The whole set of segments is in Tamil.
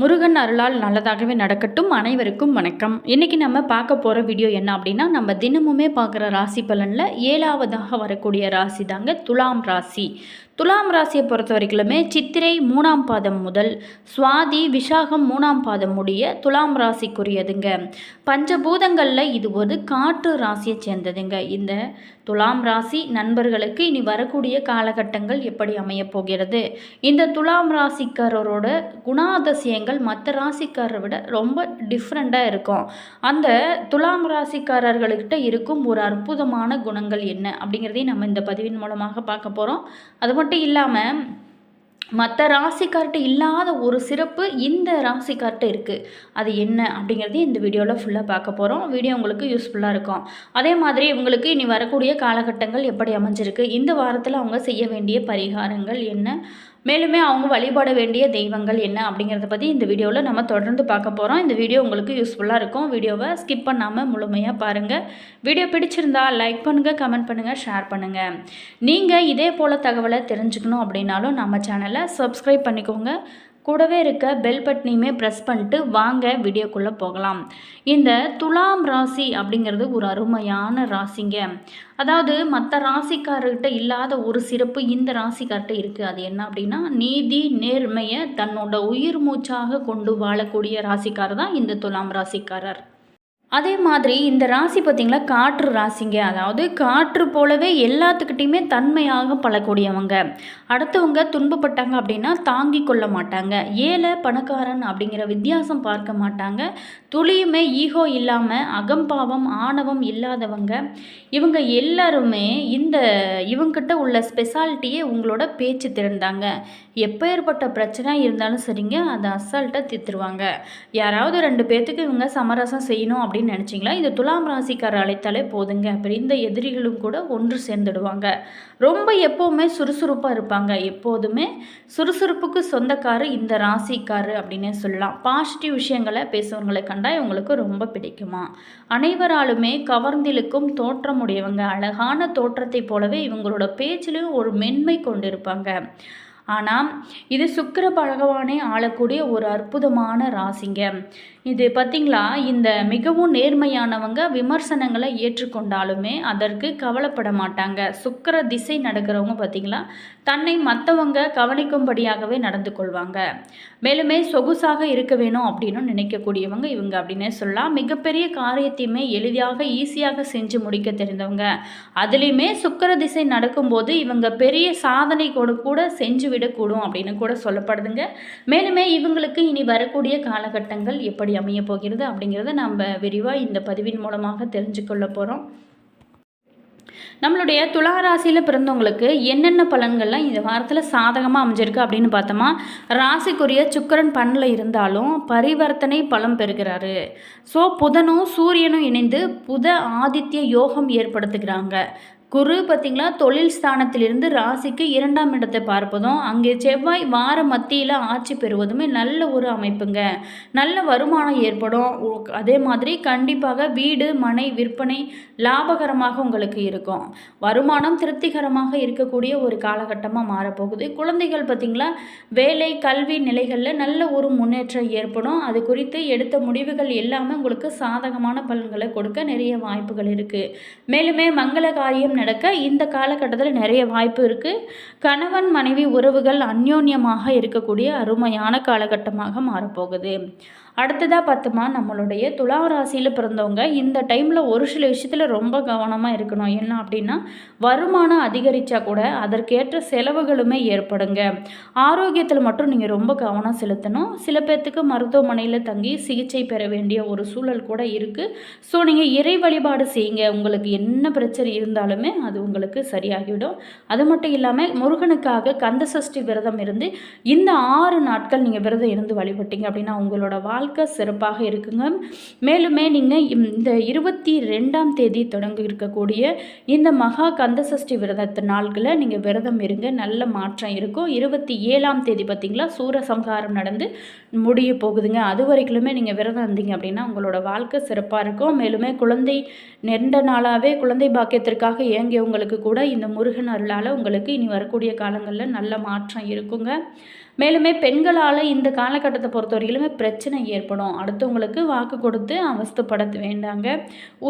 முருகன் அருளால் நல்லதாகவே நடக்கட்டும். அனைவருக்கும் வணக்கம். இன்றைக்கி நம்ம பார்க்க போகிற வீடியோ என்ன அப்படின்னா நம்ம தினமுமே பார்க்குற ராசி பலனில் ஏழாவதாக வரக்கூடிய ராசி தாங்க துலாம் ராசி. துலாம் ராசியை பொறுத்த வரைக்குமே சித்திரை மூணாம் பாதம் முதல் சுவாதி விசாகம் மூணாம் பாதம் முடிய துலாம் ராசிக்குரியதுங்க. பஞ்சபூதங்களில் இது ஒரு காற்று ராசியை சேர்ந்ததுங்க. இந்த துலாம் ராசி நண்பர்களுக்கு இனி வரக்கூடிய காலகட்டங்கள் எப்படி அமையப் போகிறது? இந்த துலாம் ராசிக்காரரோட குணாதிசயங்கள் மற்ற ராசிக்காரரை விட ரொம்ப டிஃப்ரெண்ட்டாக இருக்கும். அந்த துலாம் ராசிக்காரர்கள்கிட்ட இருக்கும் ஒரு அற்புதமான குணங்கள் என்ன அப்படிங்கிறதையும் நம்ம இந்த பதிவின் மூலமாக பார்க்க போகிறோம் அதுவும் மட்டும் இல்லாமல் மற்ற ராசிக்கார்ட்ட இல்லாத ஒரு சிறப்பு இந்த ராசிக்கார்ட்ட இருக்குது அது என்ன அப்படிங்கிறது இந்த வீடியோவில் ஃபுல்லாக பார்க்க போகிறோம் வீடியோ உங்களுக்கு யூஸ்ஃபுல்லாக இருக்கும். அதே மாதிரி உங்களுக்கு இனி வரக்கூடிய காலகட்டங்கள் எப்படி அமைஞ்சிருக்கு? இந்த வாரத்தில் அவங்க செய்ய வேண்டிய பரிகாரங்கள் என்ன? மேலுமே அவங்க வழிபட வேண்டிய தெய்வங்கள் என்ன அப்படிங்கிறத பற்றி இந்த வீடியோவில் நம்ம தொடர்ந்து பார்க்க போகிறோம் இந்த வீடியோ உங்களுக்கு யூஸ்ஃபுல்லாக இருக்கும். வீடியோவை ஸ்கிப் பண்ணாமல் முழுமையாக பாருங்கள் வீடியோ பிடிச்சிருந்தா லைக் பண்ணுங்கள் கமெண்ட் பண்ணுங்கள் ஷேர் பண்ணுங்கள் நீங்கள் இதே போல் தகவலை தெரிஞ்சுக்கணும் அப்படின்னாலும் நம்ம சேனலை சப்ஸ்கிரைப் பண்ணிக்கோங்க. கூடவே இருக்க பெல் பட்டனையுமே ப்ரெஸ் பண்ணிட்டு வாங்க வீடியோக்குள்ளே போகலாம். இந்த துலாம் ராசி அப்படிங்கிறது ஒரு அருமையான ராசிங்க. அதாவது மற்ற ராசிக்காரர்கிட்ட இல்லாத ஒரு சிறப்பு இந்த ராசிக்கார்ட்ட இருக்குது அது என்ன அப்படின்னா நீதி நேர்மையை தன்னோட உயிர் மூச்சாக கொண்டு வாழக்கூடிய ராசிக்காரர் தான் இந்த துலாம் ராசிக்காரர். அதே மாதிரி இந்த ராசி பார்த்திங்களா காற்று ராசிங்க. அதாவது காற்று போலவே எல்லாத்துக்கிட்டையுமே தன்மையாக பழக்கூடியவங்க. அடுத்தவங்க துன்பப்பட்டாங்க அப்படின்னா தாங்கி கொள்ள மாட்டாங்க. ஏழை பணக்காரன் அப்படிங்கிற வித்தியாசம் பார்க்க மாட்டாங்க. துளியுமே ஈகோ இல்லாமல் அகம்பாவம் ஆணவம் இல்லாதவங்க. இவங்க எல்லாருமே இந்த இவங்கிட்ட உள்ள ஸ்பெஷாலிட்டியே உங்களோட பேச்சு திறந்தாங்க. எப்பேற்பட்ட பிரச்சனை இருந்தாலும் சரிங்க அதை அசால்ட்டாக தீர்த்துருவாங்க. யாராவது ரெண்டு பேர்த்துக்கு இவங்க சமரசம் செய்யணும் அப்படின்னு நினச்சிங்களா? இந்த துலாம் ராசிக்கார அழைத்தாலே போதுங்க. அப்படி இந்த எதிரிகளும் கூட ஒன்று சேர்ந்துடுவாங்க. ரொம்ப எப்போவுமே சுறுசுறுப்பாக இருப்பாங்க. எப்போதுமே சுறுசுறுப்புக்கு சொந்தக்காரர் இந்த ராசிக்காரு அப்படின்னே சொல்லலாம். பாசிட்டிவ் விஷயங்களை பேசுவவங்களை கண்டால் இவங்களுக்கு ரொம்ப பிடிக்குமா? அனைவராலுமே கவர்ந்திழுக்கும் தோற்றமுடையவங்க. அழகான தோற்றத்தை போலவே இவங்களோட பேச்சிலும் ஒரு மென்மை கொண்டிருப்பாங்க. ஆனால் இது சுக்கர பழகவானே ஆளக்கூடிய ஒரு அற்புதமான ராசிங்க. இது பார்த்திங்களா இந்த மிகவும் நேர்மையானவங்க விமர்சனங்களை ஏற்றுக்கொண்டாலுமே அதற்கு கவலைப்பட மாட்டாங்க. சுக்கர திசை நடக்கிறவங்க பார்த்திங்களா தன்னை மற்றவங்க கவனிக்கும்படியாகவே நடந்து கொள்வாங்க. மேலுமே சொகுசாக இருக்க வேணும் அப்படின்னு நினைக்கக்கூடியவங்க இவங்க அப்படின்னே சொல்லலாம். மிகப்பெரிய காரியத்தையுமே எளிதாக ஈஸியாக செஞ்சு முடிக்க தெரிந்தவங்க. அதுலேயுமே சுக்கர திசை நடக்கும்போது இவங்க பெரிய சாதனை கூட கூட செஞ்சு விடக்கூடும் அப்படின்னு கூட சொல்லப்படுதுங்க. மேலுமே இவங்களுக்கு இனி வரக்கூடிய காலகட்டங்கள் எப்படி அமைய போகிறது அப்படிங்கிறத நம்ம விரிவாக இந்த பதிவின் மூலமாக தெரிஞ்சுக்கொள்ள போகிறோம் நம்மளுடைய துளாராசியில் பிறந்தவங்களுக்கு என்னென்ன பலன்கள்லாம் இந்த வாரத்தில் சாதகமாக அமைஞ்சிருக்கு அப்படின்னு பார்த்தோமா ராசிக்குரிய சுக்கரன் பண்ணில் இருந்தாலும் பரிவர்த்தனை பலம் பெறுகிறாரு. ஸோ புதனும் சூரியனும் இணைந்து புத ஆதித்ய யோகம் ஏற்படுத்துகிறாங்க. குரு பார்த்திங்களா தொழில் ஸ்தானத்திலிருந்து ராசிக்கு இரண்டாம் இடத்தை பார்ப்பதும் அங்கே செவ்வாய் வார மத்தியில் ஆட்சி பெறுவதுமே நல்ல ஒரு அமைப்புங்க. நல்ல வருமானம் ஏற்படும். அதே மாதிரி கண்டிப்பாக வீடு மனை விற்பனை லாபகரமாக உங்களுக்கு இருக்கும். வருமானம் திருப்திகரமாக இருக்கக்கூடிய ஒரு காலகட்டமாக மாறப்போகுது. குழந்தைகள் பார்த்திங்களா வேலை கல்வி நிலைகளில் நல்ல ஒரு முன்னேற்றம் ஏற்படும். அது குறித்து எடுத்த முடிவுகள் எல்லாமே உங்களுக்கு சாதகமான பலன்களை கொடுக்க நிறைய வாய்ப்புகள் இருக்குது மேலுமே மங்கள காரியம் நடக்க இந்த காலகட்டத்தில் நிறைய வாய்ப்பு இருக்குது கணவன் மனைவி உறவுகள் அந்யோன்யமாக இருக்கக்கூடிய அருமையான காலகட்டமாக மாறப்போகுது. அடுத்ததாக பார்த்துமா நம்மளுடைய துலா ராசியில் பிறந்தவங்க இந்த டைமில் ஒரு சில விஷயத்தில் ரொம்ப கவனமாக இருக்கணும். என்ன அப்படின்னா வருமானம் அதிகரித்தா கூட அதற்கேற்ற செலவுகளுமே ஏற்படுங்க. ஆரோக்கியத்தில் மட்டும் நீங்கள் ரொம்ப கவனம் செலுத்தணும். சில பேர்த்துக்கு மருத்துவமனையில் தங்கி சிகிச்சை பெற வேண்டிய ஒரு சூழல் கூட இருக்குது ஸோ நீங்கள் இறை வழிபாடு செய்யுங்க. உங்களுக்கு என்ன பிரச்சனை இருந்தாலுமே அது உங்களுக்கு சரியாகிவிடும். அது மட்டும் இல்லாமல் முருகனுக்காக கந்த சஷ்டி விரதம் இருந்து இந்த ஆறு நாட்கள் நீங்கள் விரதம் இருந்து வழிபட்டீங்க அப்படின்னா உங்களோட வாழ் வாழ்க்கை சிறப்பாக இருக்குங்க. மேலுமே நீங்கள் இந்த இருபத்தி ரெண்டாம் தேதி தொடங்க இருக்கக்கூடிய இந்த மகா கந்தசஷ்டி விரதத்து நாள்களில் நீங்கள் விரதம் இருங்க. நல்ல மாற்றம் இருக்கும். இருபத்தி ஏழாம் தேதி பார்த்திங்களா சூரசம்ஹாரம் நடந்து முடிய போகுதுங்க. அது வரைக்குமே நீங்கள் விரதம் இருந்தீங்க அப்படின்னா உங்களோட வாழ்க்கை சிறப்பாக இருக்கும். மேலுமே குழந்தை நெண்ட நாளாகவே குழந்தை பாக்கியத்திற்காக இயங்கியவங்களுக்கு கூட இந்த முருகன் அருளால் உங்களுக்கு இனி வரக்கூடிய காலங்களில் நல்ல மாற்றம் இருக்குங்க. மேலுமே பெண்களால் இந்த காலகட்டத்தை பொறுத்த வரையிலுமே பிரச்சனை ஏற்படும். அடுத்தவங்களுக்கு வாக்கு கொடுத்து அவஸ்தப்பட வேண்டாங்க.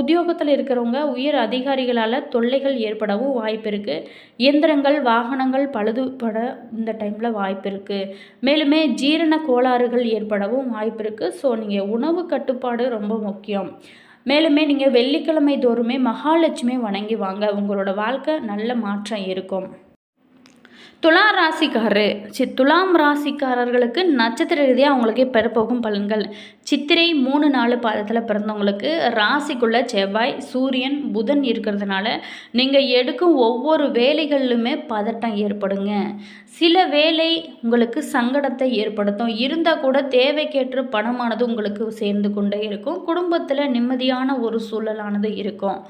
உத்தியோகத்தில் இருக்கிறவங்க உயர் அதிகாரிகளால் தொல்லைகள் ஏற்படவும் வாய்ப்பு இருக்குது இயந்திரங்கள் வாகனங்கள் பழுதுபட இந்த டைமில் வாய்ப்பு இருக்குது மேலுமே ஜீரண கோளாறுகள் ஏற்படவும் வாய்ப்பு இருக்குது ஸோ நீங்கள் உணவு கட்டுப்பாடு ரொம்ப முக்கியம். மேலுமே நீங்கள் வெள்ளிக்கிழமை தோறுமே மகாலட்சுமி வணங்கி வாங்க. உங்களோட வாழ்க்கை நல்ல மாற்றம் இருக்கும். துலா ராசிக்காரரு சி துலாம் ராசிக்காரர்களுக்கு நட்சத்திர ரீதியாக அவங்களுக்கு பெறப்போகும் பலன்கள். சித்திரை மூணு நாலு பாதத்தில் பிறந்தவங்களுக்கு ராசிக்குள்ளே செவ்வாய் சூரியன் புதன் இருக்கிறதுனால நீங்கள் எடுக்கும் ஒவ்வொரு வேலைகளிலுமே பதட்டம் ஏற்படுங்க. சில வேலை உங்களுக்கு சங்கடத்தை ஏற்படுத்தும். இருந்தால் கூட தேவைக்கேற்ற பணமானது உங்களுக்கு சேர்ந்து கொண்டே இருக்கும். குடும்பத்தில் நிம்மதியான ஒரு சூழலானது இருக்கும்.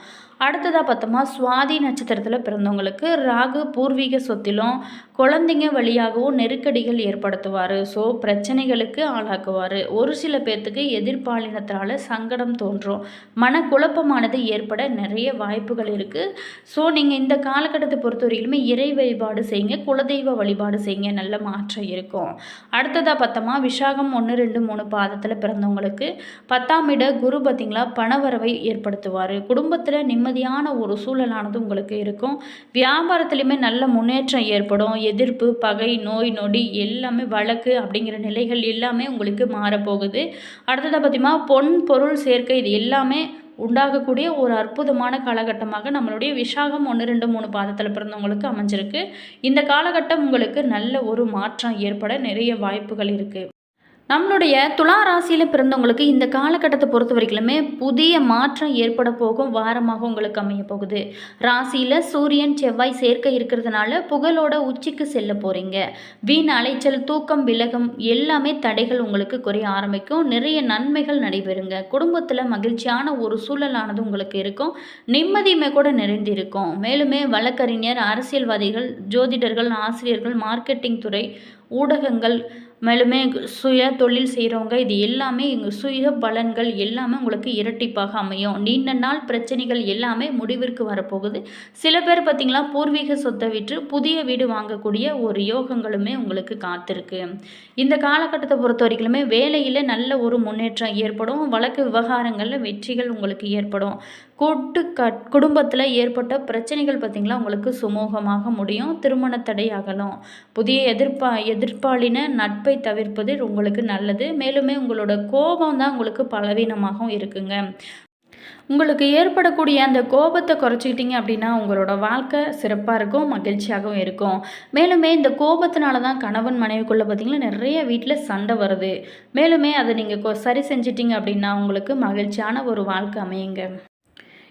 அடுத்ததாக பார்த்தோமா சுவாதி நட்சத்திரத்தில் பிறந்தவங்களுக்கு ராகு பூர்வீக சொத்திலும் குழந்தைங்க வழியாகவும் நெருக்கடிகள் ஏற்படுத்துவார். ஸோ பிரச்சனைகளுக்கு ஆளாக்குவார். ஒரு சில பேர்த்துக்கு எதிர்பாலினத்தினால சங்கடம் தோன்றும். மனக்குழப்பமானது ஏற்பட நிறைய வாய்ப்புகள் இருக்குது ஸோ நீங்கள் இந்த காலகட்டத்தை பொறுத்த வரையிலுமே இறை வழிபாடு செய்யுங்க குலதெய்வ வழிபாடு செய்யுங்க நல்ல மாற்றம் இருக்கும். அடுத்ததாக பார்த்தோமா விஷாகம் ஒன்று ரெண்டு மூணு பாதத்தில் பிறந்தவங்களுக்கு பத்தாம் இட குரு பார்த்திங்களா பணவரவை ஏற்படுத்துவார். குடும்பத்தில் நிம்மதி நிம்மதியான ஒரு சூழலானது உங்களுக்கு இருக்கும். வியாபாரத்துலேயுமே நல்ல முன்னேற்றம் ஏற்படும். எதிர்ப்பு பகை நோய் நொடி எல்லாமே வழக்கு அப்படிங்கிற நிலைகள் எல்லாமே உங்களுக்கு மாறப்போகுது. அடுத்ததாக பார்த்தீங்கன்னா பொன் பொருள் சேர்க்கை இது எல்லாமே உண்டாகக்கூடிய ஒரு அற்புதமான காலகட்டமாக நம்மளுடைய விஷாகம் ஒன்று ரெண்டு மூணு பாதத்தில் பிறந்தவங்களுக்கு அமைஞ்சிருக்கு. இந்த காலகட்டம் உங்களுக்கு நல்ல ஒரு மாற்றம் ஏற்பட நிறைய வாய்ப்புகள் இருக்குது நம்மளுடைய துலா ராசியில் பிறந்தவங்களுக்கு இந்த காலகட்டத்தை பொறுத்த வரைக்குமே புதிய மாற்றம் ஏற்பட போகும் வாரமாக உங்களுக்கு அமைய போகுது. ராசியில் சூரியன் செவ்வாய் சேர்க்க இருக்கிறதுனால புகழோட உச்சிக்கு செல்ல போகிறீங்க வீண் அலைச்சல் தூக்கம் விலகம் எல்லாமே தடைகள் உங்களுக்கு குறைய ஆரம்பிக்கும். நிறைய நன்மைகள் நடைபெறுங்க. குடும்பத்தில் மகிழ்ச்சியான ஒரு சூழலானது உங்களுக்கு இருக்கும். நிம்மதியுமே கூட நிறைந்திருக்கும். மேலுமே வழக்கறிஞர் அரசியல்வாதிகள் ஜோதிடர்கள் ஆசிரியர்கள் மார்க்கெட்டிங் துறை ஊடகங்கள் மேலுமே சுய தொழில் செய்கிறவங்க இது எல்லாமே எங்கள் சுய பலன்கள் எல்லாமே உங்களுக்கு இரட்டிப்பாக அமையும். நீண்ட நாள் பிரச்சனைகள் எல்லாமே முடிவிற்கு வரப்போகுது. சில பேர் பார்த்திங்களா பூர்வீக சொத்தை விற்று புதிய வீடு வாங்கக்கூடிய ஒரு யோகங்களுமே உங்களுக்கு காத்திருக்கு. இந்த காலகட்டத்தை பொறுத்த வரைக்குமே வேலையில் நல்ல ஒரு முன்னேற்றம் ஏற்படும். வழக்கு விவகாரங்களில் வெற்றிகள் உங்களுக்கு ஏற்படும். கூட்டு கட் குடும்பத்தில் ஏற்பட்ட பிரச்சனைகள் பார்த்திங்களா உங்களுக்கு சுமூகமாக முடியும். திருமண தடை அகலும். புதிய எதிர்ப்பா எதிர்ப்பாளின நட்பை தவிர்ப்பது உங்களுக்கு நல்லது. மேலுமே உங்களோட கோபம் தான் உங்களுக்கு பலவீனமாகவும் இருக்குங்க. உங்களுக்கு ஏற்படக்கூடிய அந்த கோபத்தை குறைச்சிக்கிட்டீங்க அப்படின்னா உங்களோட வாழ்க்கை சிறப்பாக இருக்கும் மகிழ்ச்சியாகவும் இருக்கும். மேலுமே இந்த கோபத்தினால தான் கணவன் மனைவிக்குள்ளே பார்த்திங்கன்னா நிறைய வீட்டில் சண்டை வருது. மேலுமே அதை நீங்கள் சரி செஞ்சிட்டிங்க அப்படின்னா உங்களுக்கு மகிழ்ச்சியான ஒரு வாழ்க்கை அமையுங்க.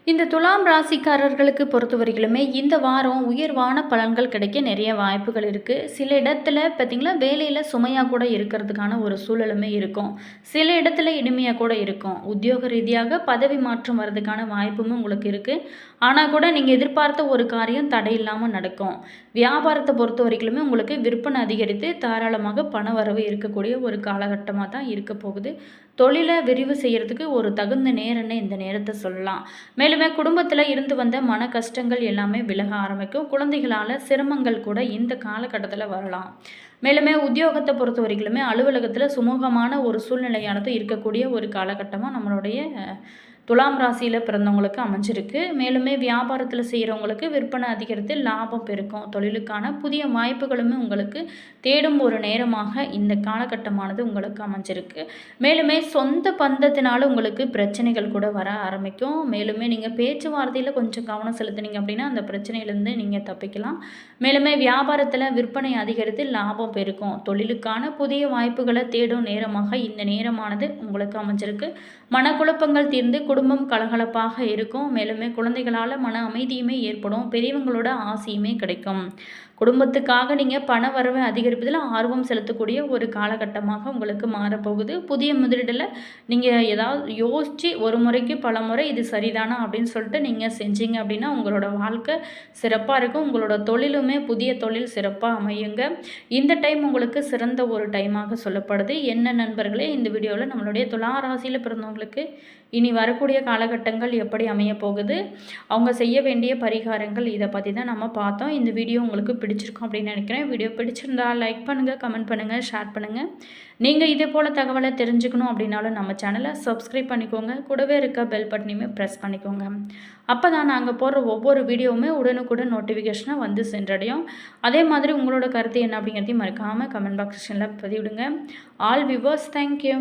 இந்த துலாம் ராசிக்காரர்களுக்கு பொறுத்தவரையிலுமே இந்த வாரம் உயர்வான பலன்கள் கிடைக்க நிறைய வாய்ப்புகள் இருக்குது சில இடத்துல பார்த்திங்களா வேலையில் சுமையாக கூட இருக்கிறதுக்கான ஒரு சூழலுமே இருக்கும். சில இடத்துல இனிமையாக கூட இருக்கும். உத்தியோக ரீதியாக பதவி மாற்றம் வர்றதுக்கான வாய்ப்பும் உங்களுக்கு இருக்குது ஆனால் கூட நீங்கள் எதிர்பார்த்த ஒரு காரியம் தடை இல்லாமல் நடக்கும். வியாபாரத்தை பொறுத்த வரைக்குமே உங்களுக்கு விற்பனை அதிகரித்து தாராளமாக பண வரவு இருக்கக்கூடிய ஒரு காலகட்டமாக தான் இருக்க போகுது. தொழிலை விரிவு செய்கிறதுக்கு ஒரு தகுந்த நேரம்னு இந்த நேரத்தை சொல்லலாம். மேலுமே குடும்பத்தில் இருந்து வந்த மன கஷ்டங்கள் எல்லாமே விலக ஆரம்பிக்கும். குழந்தைகளால் சிரமங்கள் கூட இந்த காலகட்டத்தில் வரலாம். மேலுமே உத்தியோகத்தை பொறுத்த வரைக்குமே அலுவலகத்தில் சுமூகமான ஒரு சூழ்நிலையானது இருக்கக்கூடிய ஒரு காலகட்டமாக நம்மளுடைய துலாம் ராசியில் பிறந்தவங்களுக்கு அமைஞ்சிருக்கு. மேலுமே வியாபாரத்தில் செய்கிறவங்களுக்கு விற்பனை அதிகரித்து லாபம் பெருக்கும். தொழிலுக்கான புதிய வாய்ப்புகளுமே உங்களுக்கு தேடும் ஒரு நேரமாக இந்த காலகட்டமானது உங்களுக்கு அமைஞ்சிருக்கு. மேலுமே சொந்த பந்தத்தினால உங்களுக்கு பிரச்சனைகள் கூட வர ஆரம்பிக்கும். மேலுமே நீங்கள் பேச்சுவார்த்தையில் கொஞ்சம் கவனம் செலுத்துனீங்க அப்படின்னா அந்த பிரச்சனையிலேருந்து நீங்கள் தப்பிக்கலாம். மேலுமே வியாபாரத்தில் விற்பனை அதிகரித்து லாபம் பெருக்கும். தொழிலுக்கான புதிய வாய்ப்புகளை தேடும் நேரமாக இந்த நேரமானது உங்களுக்கு அமைஞ்சிருக்கு. மனக்குழப்பங்கள் தீர்ந்து குடும்பம் கலகலப்பாக இருக்கும். மேலுமே குழந்தைகளால் மன அமைதியுமே ஏற்படும். பெரியவங்களோட ஆசையுமே கிடைக்கும். குடும்பத்துக்காக நீங்கள் பண வரவை அதிகரிப்பதில் ஆர்வம் செலுத்தக்கூடிய ஒரு காலகட்டமாக உங்களுக்கு மாறப்போகுது. புதிய முதலீடில் நீங்கள் ஏதாவது யோசித்து ஒரு முறைக்கு பல முறை இது சரிதானா அப்படின்னு சொல்லிட்டு நீங்கள் செஞ்சீங்க அப்படின்னா உங்களோட வாழ்க்கை சிறப்பாக இருக்கும். உங்களோட தொழிலுமே புதிய தொழில் சிறப்பாக அமையுங்க. இந்த டைம் உங்களுக்கு சிறந்த ஒரு டைமாக சொல்லப்படுது. என்ன நண்பர்களே இந்த வீடியோவில் நம்மளுடைய துலா ராசியில் பிறந்தவங்களுக்கு இனி வரக்கூடிய காலகட்டங்கள் எப்படி அமைய போகுது அவங்க செய்ய வேண்டிய பரிகாரங்கள் இதை பற்றி தான் நம்ம பார்த்தோம். இந்த வீடியோ உங்களுக்கு பிடிச்சிருக்கும் அப்படின்னு நினைக்கிறேன். வீடியோ பிடிச்சிருந்தா லைக் பண்ணுங்கள் கமெண்ட் பண்ணுங்கள் ஷேர் பண்ணுங்கள் நீங்கள் இதே போல் தகவலை தெரிஞ்சுக்கணும் அப்படின்னாலும் நம்ம சேனலை சப்ஸ்கிரைப் பண்ணிக்கோங்க. கூடவே இருக்க பெல் பட்டனையுமே ப்ரெஸ் பண்ணிக்கோங்க. அப்போ தான் நாங்கள் போடுற ஒவ்வொரு வீடியோவுமே உடனுக்குடன் நோட்டிஃபிகேஷனாக வந்து சென்றடையும். அதே மாதிரி உங்களோட கருத்து என்ன அப்படிங்கிறதையும் மறக்காமல் கமெண்ட் பாக்ஸ் செக்ஷனில் பதிவிடுங்க. All viewers thank you